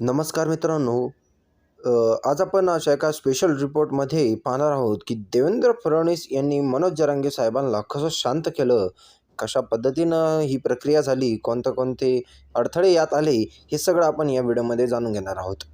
नमस्कार मित्रांनो. आज आपण अशा एका स्पेशल रिपोर्टमध्ये पाहणार आहोत की देवेंद्र फडणवीस यांनी मनोज जरांगे साहेबांना कसं शांत केलं? कशा पद्धतीनं ही प्रक्रिया झाली? कोणते कोणते अडथळे यात आले? हे सगळं आपण या व्हिडिओमध्ये जाणून घेणार आहोत.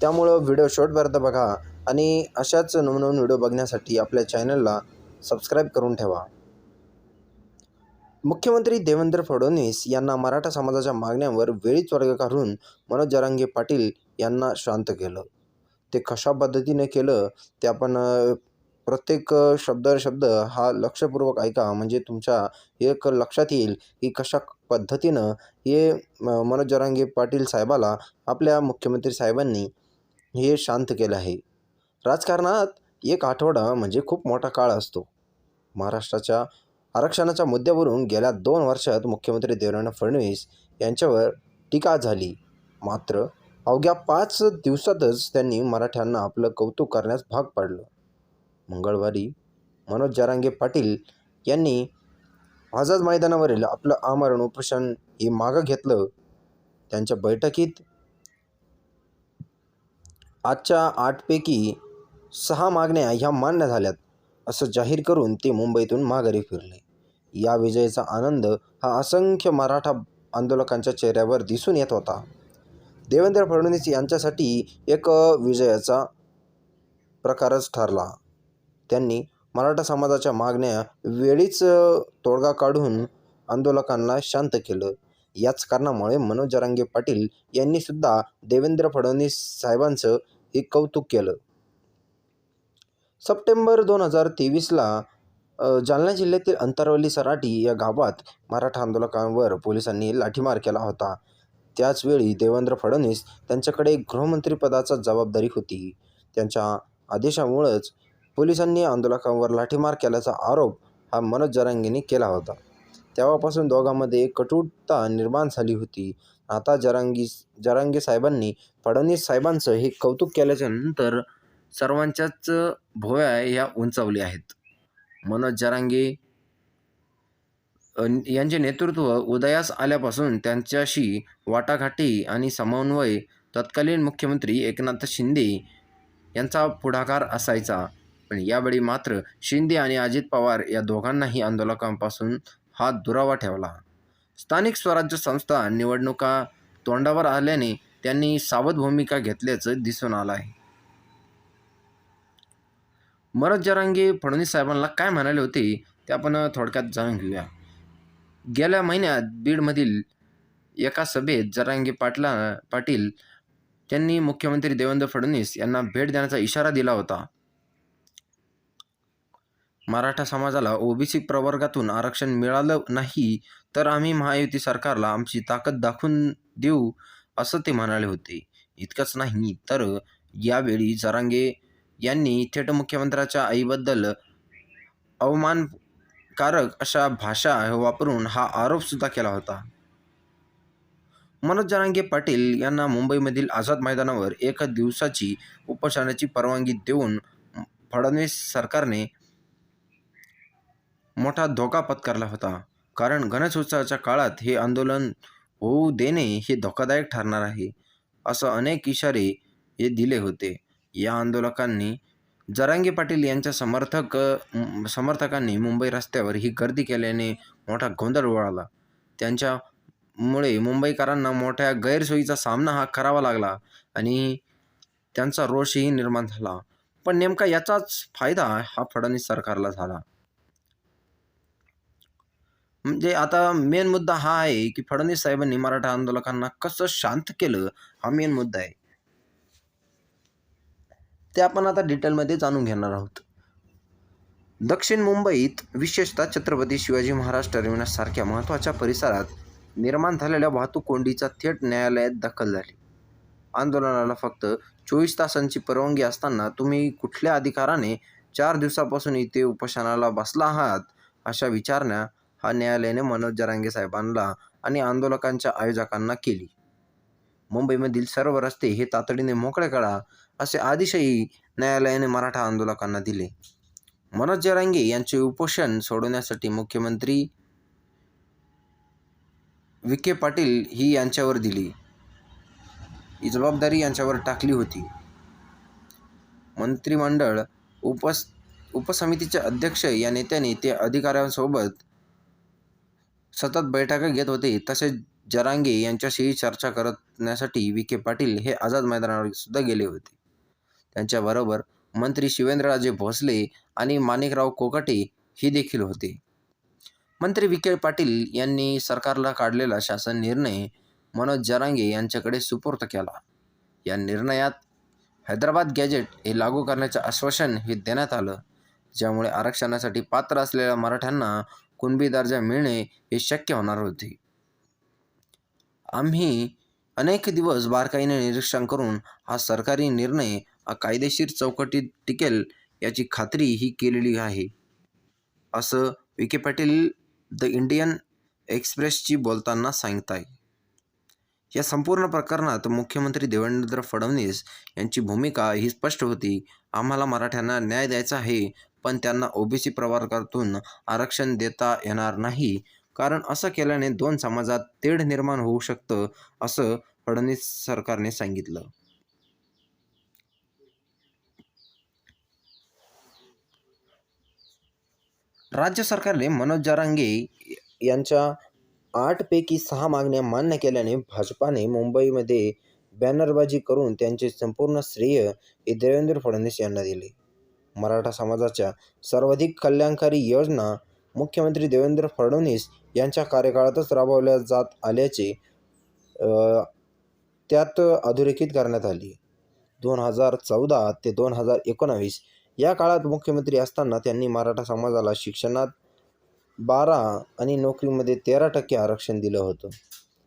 त्यामुळं व्हिडिओ शॉर्टपर्यंत बघा आणि अशाच नवनवीन व्हिडिओ बघण्यासाठी आपल्या चॅनलला सबस्क्राईब करून ठेवा. मुख्यमंत्री देवेंद्र फडणवीस यांना मराठा समाजाच्या मागण्यांवर वेळीच वर्ग काढून मनोज जरांगे पाटील यांना शांत केलं. ते कशा पद्धतीने केलं ते आपण प्रत्येक शब्द शब्द हा लक्षपूर्वक ऐका. म्हणजे तुमच्या एक लक्षात येईल की कशा पद्धतीनं हे म- मनोज जरांगे पाटील साहेबाला आपल्या मुख्यमंत्री साहेबांनी हे शांत केलं आहे. राजकारणात एक आठवडा म्हणजे खूप मोठा काळ असतो. महाराष्ट्राच्या आरक्षणाच्या मुद्द्यावरून गेल्या दोन वर्षात मुख्यमंत्री देवेंद्र फडणवीस यांच्यावर टीका झाली. मात्र अवघ्या पाच दिवसातच त्यांनी मराठ्यांना आपलं कौतुक करण्यास भाग पाडलं. मंगळवारी मनोज जरांगे पाटील यांनी आझाद मैदानावरील आपलं आमरण उपोषण हे मागं घेतलं. त्यांच्या बैठकीत आजच्या आठपैकी सहा मागण्या ह्या मान्य झाल्यात असं जाहीर करून ते मुंबईतून माघारी फिरले. या विजयाचा आनंद हा असंख्य मराठा आंदोलकांच्या चेहऱ्यावर दिसून येत होता. देवेंद्र फडणवीस यांच्यासाठी एक विजयाचा प्रकारच ठरला. त्यांनी मराठा समाजाच्या मागण्या वेळीच तोडगा काढून आंदोलकांना शांत केलं. याच कारणामुळे मनोज जरांगे पाटील यांनीसुद्धा देवेंद्र फडणवीस साहेबांचं हे कौतुक केलं. सप्टेंबर दोन हजार तेवीसला जालना जिल्ह्यातील अंतरवली सराटी या गावात मराठा आंदोलकांवर पोलिसांनी लाठीमार केला होता. त्याचवेळी देवेंद्र फडणवीस त्यांच्याकडे गृहमंत्रीपदाचा जबाबदारी होती. त्यांच्या आदेशामुळंच पोलिसांनी आंदोलकांवर लाठीमार केल्याचा आरोप हा मनोज जरांगेने केला होता. तेव्हापासून दोघांमध्ये कटुता निर्माण झाली होती. आता जरांगी जरांगे साहेबांनी फडणवीस साहेबांचं हे कौतुक केल्याच्यानंतर सर्वांच्याच भोव्या या उंचावल्या आहेत. मनोज जरांगे यांचे नेतृत्व उदयास आल्यापासून त्यांच्याशी वाटाघाटी आणि समन्वय तत्कालीन मुख्यमंत्री एकनाथ शिंदे यांचा पुढाकार असायचा. पण यावेळी मात्र शिंदे आणि अजित पवार या दोघांनाही आंदोलकांपासून हा दुरावा ठेवला. स्थानिक स्वराज्य संस्था निवडणुका तोंडावर आल्याने त्यांनी सावध भूमिका घेतल्याचं दिसून आलं आहे मनोज जरांगे फडणवीस साहेबांना काय म्हणाले होते ते आपण थोडक्यात जाणून घेऊया. गेल्या महिन्यात बीडमधील एका सभेत जरांगे पाटला पाटील त्यांनी मुख्यमंत्री देवेंद्र फडणवीस यांना भेट देण्याचा इशारा दिला होता. मराठा समाजाला ओबीसी प्रवर्गातून आरक्षण मिळालं नाही तर आम्ही महायुती सरकारला आमची ताकद दाखवून देऊ असं ते म्हणाले होते. इतकंच नाही तर यावेळी जरांगे यांनी थेट मुख्यमंत्र्याच्या आईबद्दल अवमानकारक अशा भाषा वापरून हा आरोपसुद्धा केला होता. मनोज जरांगे पाटील यांना मुंबईमधील आझाद मैदानावर एक दिवसाची उपोषणाची परवानगी देऊन फडणवीस सरकारने मोठा धोका पत्करला होता. कारण गणेशोत्सवाच्या काळात हे आंदोलन होऊ देणे हे धोकादायक ठरणार आहे असं अनेक इशारे हे दिले होते. या आंदोलकांनी जरांगे पाटील यांच्या समर्थक समर्थकांनी मुंबई रस्त्यावर ही गर्दी केल्याने मोठा गोंधळ उडाला. त्यांच्यामुळे मुंबईकरांना मोठ्या गैरसोयीचा सामना हा करावा लागला आणि त्यांचा रोषही निर्माण झाला. पण नेमका याचाच फायदा हा फडणवीस सरकारला झाला. म्हणजे आता मेन मुद्दा हा आहे की फडणवीस साहेबांनी मराठा आंदोलकांना कसं शांत केलं हा मेन मुद्दा आहे. ते आपण आता डिटेलमध्ये जाणून घेणार आहोत. दक्षिण मुंबईत विशेषतः छत्रपती शिवाजी महाराज टर्मिनससारख्या महत्त्वाच्या परिसरात निर्माण झालेल्या वाहतूक कोंडीचा थेट न्यायालयात दाखल झाली. आंदोलनाला फक्त चोवीस तासांची परवानगी असताना तुम्ही कुठल्या अधिकाराने चार दिवसापासून इथे उपोषणाला बसला आहात अशा विचारणा हा न्यायालयाने मनोज जरांगे साहेबांना आणि आंदोलकांच्या आयोजकांना केली. मुंबईमधील सर्व रस्ते हे तातडीने मोकळे करा असे आदेशही न्यायालयाने मराठा आंदोलकांना दिले. मनोज जरांगे यांचे उपोषण सोडवण्यासाठी मुख्यमंत्री विखे पाटील ही यांच्यावर दिली. ही जबाबदारी यांच्यावर टाकली होती. मंत्रिमंडळ उपस उपसमितीचे अध्यक्ष या नेत्याने ते अधिकाऱ्यांसोबत सतत बैठका घेत होते तसेच जरांगे यांच्याशी चर्चा करण्यासाठी विखे पाटील हे आझाद मैदानावर सुद्धा गेले होते. त्यांच्याबरोबर मंत्री शिवेंद्रराजे भोसले आणि माणिकराव कोकाटे ही देखील होते. मंत्री विखे पाटील यांनी सरकारला काढलेला शासन निर्णय मनोज जरांगे यांच्याकडे सुपूर्द केला. या निर्णयात हैदराबाद गॅजेट हे लागू करण्याचं आश्वासन हे देण्यात आलं ज्यामुळे आरक्षणासाठी पात्र असलेल्या मराठ्यांना कुणबी दर्जा मिळणे हे शक्य होणार होते. आम्ही अनेक दिवस बारकाईने निरीक्षण करून हा सरकारी निर्णय कायदेशीर चौकटीत टिकेल याची खात्री ही केलेली आहे. असं विखे पाटील द इंडियन एक्सप्रेसची बोलताना सांगताय. या संपूर्ण प्रकरणात मुख्यमंत्री देवेंद्र फडणवीस यांची भूमिका ही स्पष्ट होती. आम्हाला मराठ्यांना न्याय द्यायचा आहे पण त्यांना ओबीसी प्रवर्गातून आरक्षण देता येणार नाही कारण असं केल्याने दोन समाजात तेढ निर्माण होऊ शकतं असं फडणवीस सरकारने सांगितलं. राज्य सरकारने मनोज जारांगे यांच्या आठपैकी सहा मागण्या मान्य केल्याने भाजपाने मुंबईमध्ये बॅनरबाजी करून त्यांचे संपूर्ण श्रेय हे देवेंद्र फडणवीस यांना दिले. मराठा समाजाच्या सर्वाधिक कल्याणकारी योजना मुख्यमंत्री देवेंद्र फडणवीस यांच्या कार्यकाळातच राबवल्या जात आल्याचे त्यात अधोरेखित करण्यात आली. दोन हजार चौदा ते दोन हजार एकोणावीस या काळात मुख्यमंत्री असताना त्यांनी मराठा समाजाला शिक्षणात बारा आणि नोकरीमध्ये तेरा टक्के आरक्षण दिलं होतं.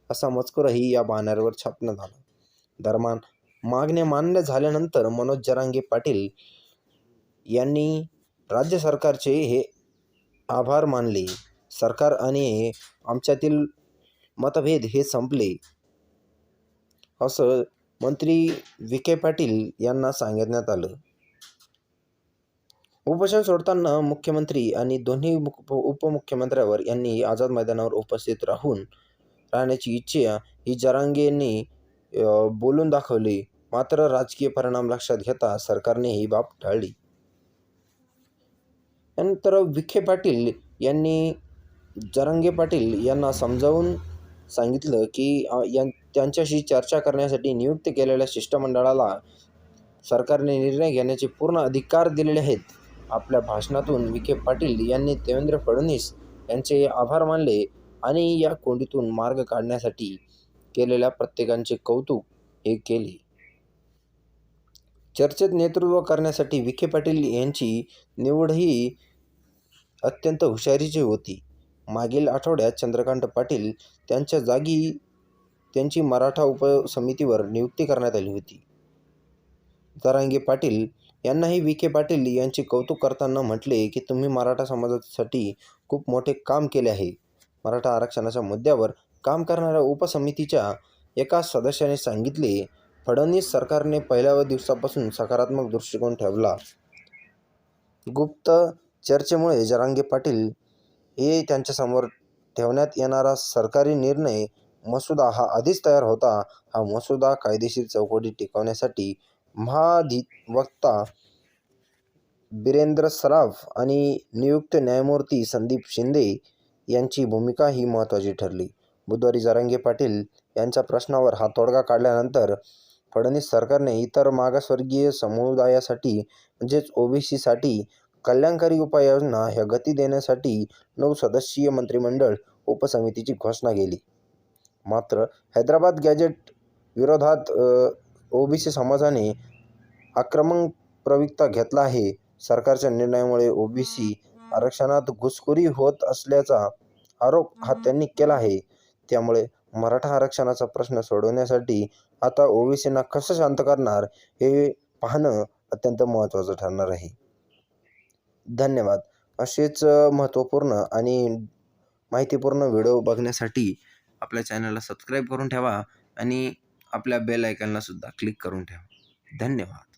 असा मजकूरही या बॅनरवर छापण्यात आला. दरम्यान मागण्या मान्य झाल्यानंतर मनोज जरांगे पाटील यांनी राज्य सरकारचे हे आभार मानले. सरकार आणि आमच्यातील मतभेद हे संपले. असं मंत्री विखे पाटील यांना सांगण्यात आलं. उपोषण सोडताना मुख्यमंत्री आणि दोन्ही मुख- उपमुख्यमंत्र्यावर यांनी आझाद मैदानावर उपस्थित राहून राहण्याची इच्छा ही जरांगेंनी बोलून दाखवली. मात्र राजकीय परिणाम लक्षात घेता सरकारने ही बाब टाळली. त्यानंतर विखे पाटील यांनी जरांगे पाटील यांना समजावून सांगितलं की यां त्यांच्याशी चर्चा करण्यासाठी नियुक्त केलेल्या शिष्टमंडळाला सरकारने निर्णय घेण्याचे पूर्ण अधिकार दिलेले आहेत. आपल्या भाषणातून विखे पाटील यांनी देवेंद्र फडणवीस यांचे आभार मानले आणि या कोंडीतून मार्ग काढण्यासाठी केलेल्या प्रत्येकांचे कौतुक हे केले. चर्चेत नेतृत्व करण्यासाठी विखे पाटील यांची निवडही अत्यंत हुशारीची होती. मागील आठवड्यात चंद्रकांत पाटील त्यांच्या जागी त्यांची मराठा उपसमितीवर नियुक्ती करण्यात आली होती. जरांगे पाटील यांनाही विखे पाटील यांचे कौतुक करताना म्हटले की तुम्ही मराठा समाजासाठी खूप मोठे काम केले आहे. मराठा आरक्षणाच्या मुद्द्यावर काम करणाऱ्या उपसमितीच्या एका सदस्याने सांगितले फडणवीस सरकारने पहिल्या दिवसापासून सकारात्मक दृष्टिकोन ठेवला. गुप्त चर्चेमुळे जरांगे पाटील हे त्यांच्यासमोर ठेवण्यात येणारा सरकारी निर्णय मसुदा हा आधीच तयार होता. हा मसुदा कायदेशीर चौकटी टिकवण्यासाठी महाधिवक्ता बिरेंद्र सराफ आणि नियुक्त न्यायमूर्ती संदीप शिंदे यांची भूमिका ही महत्त्वाची ठरली. बुधवारी जरांगे पाटील यांच्या प्रश्नावर हा तोडगा काढल्यानंतर फडणवीस सरकारने इतर मागासवर्गीय समुदायासाठी म्हणजेच ओबीसीसाठी कल्याणकारी उपाययोजना ह्या गती देण्यासाठी नऊ सदस्यीय मंत्रिमंडळ उपसमितीची घोषणा केली. मात्र हैदराबाद गॅजेट विरोधात ओबीसी समाजाने आक्रमक प्रवक्ता घेतला आहे. सरकारच्या निर्णयामुळे ओबीसी आरक्षणात घुसखोरी होत असल्याचा आरोप हा त्यांनी केला आहे. त्यामुळे मराठा आरक्षणाचा प्रश्न सोडवण्यासाठी आता ओबीसींना कसं शांत करणार हे पाहणं अत्यंत महत्त्वाचं ठरणार आहे. धन्यवाद. असेच महत्त्वपूर्ण आणि माहितीपूर्ण व्हिडिओ बघण्यासाठी आपल्या चॅनलला सबस्क्राईब करून ठेवा आणि आपल्या बेल आयकॉनला सुद्धा क्लिक करून ठेवा. धन्यवाद.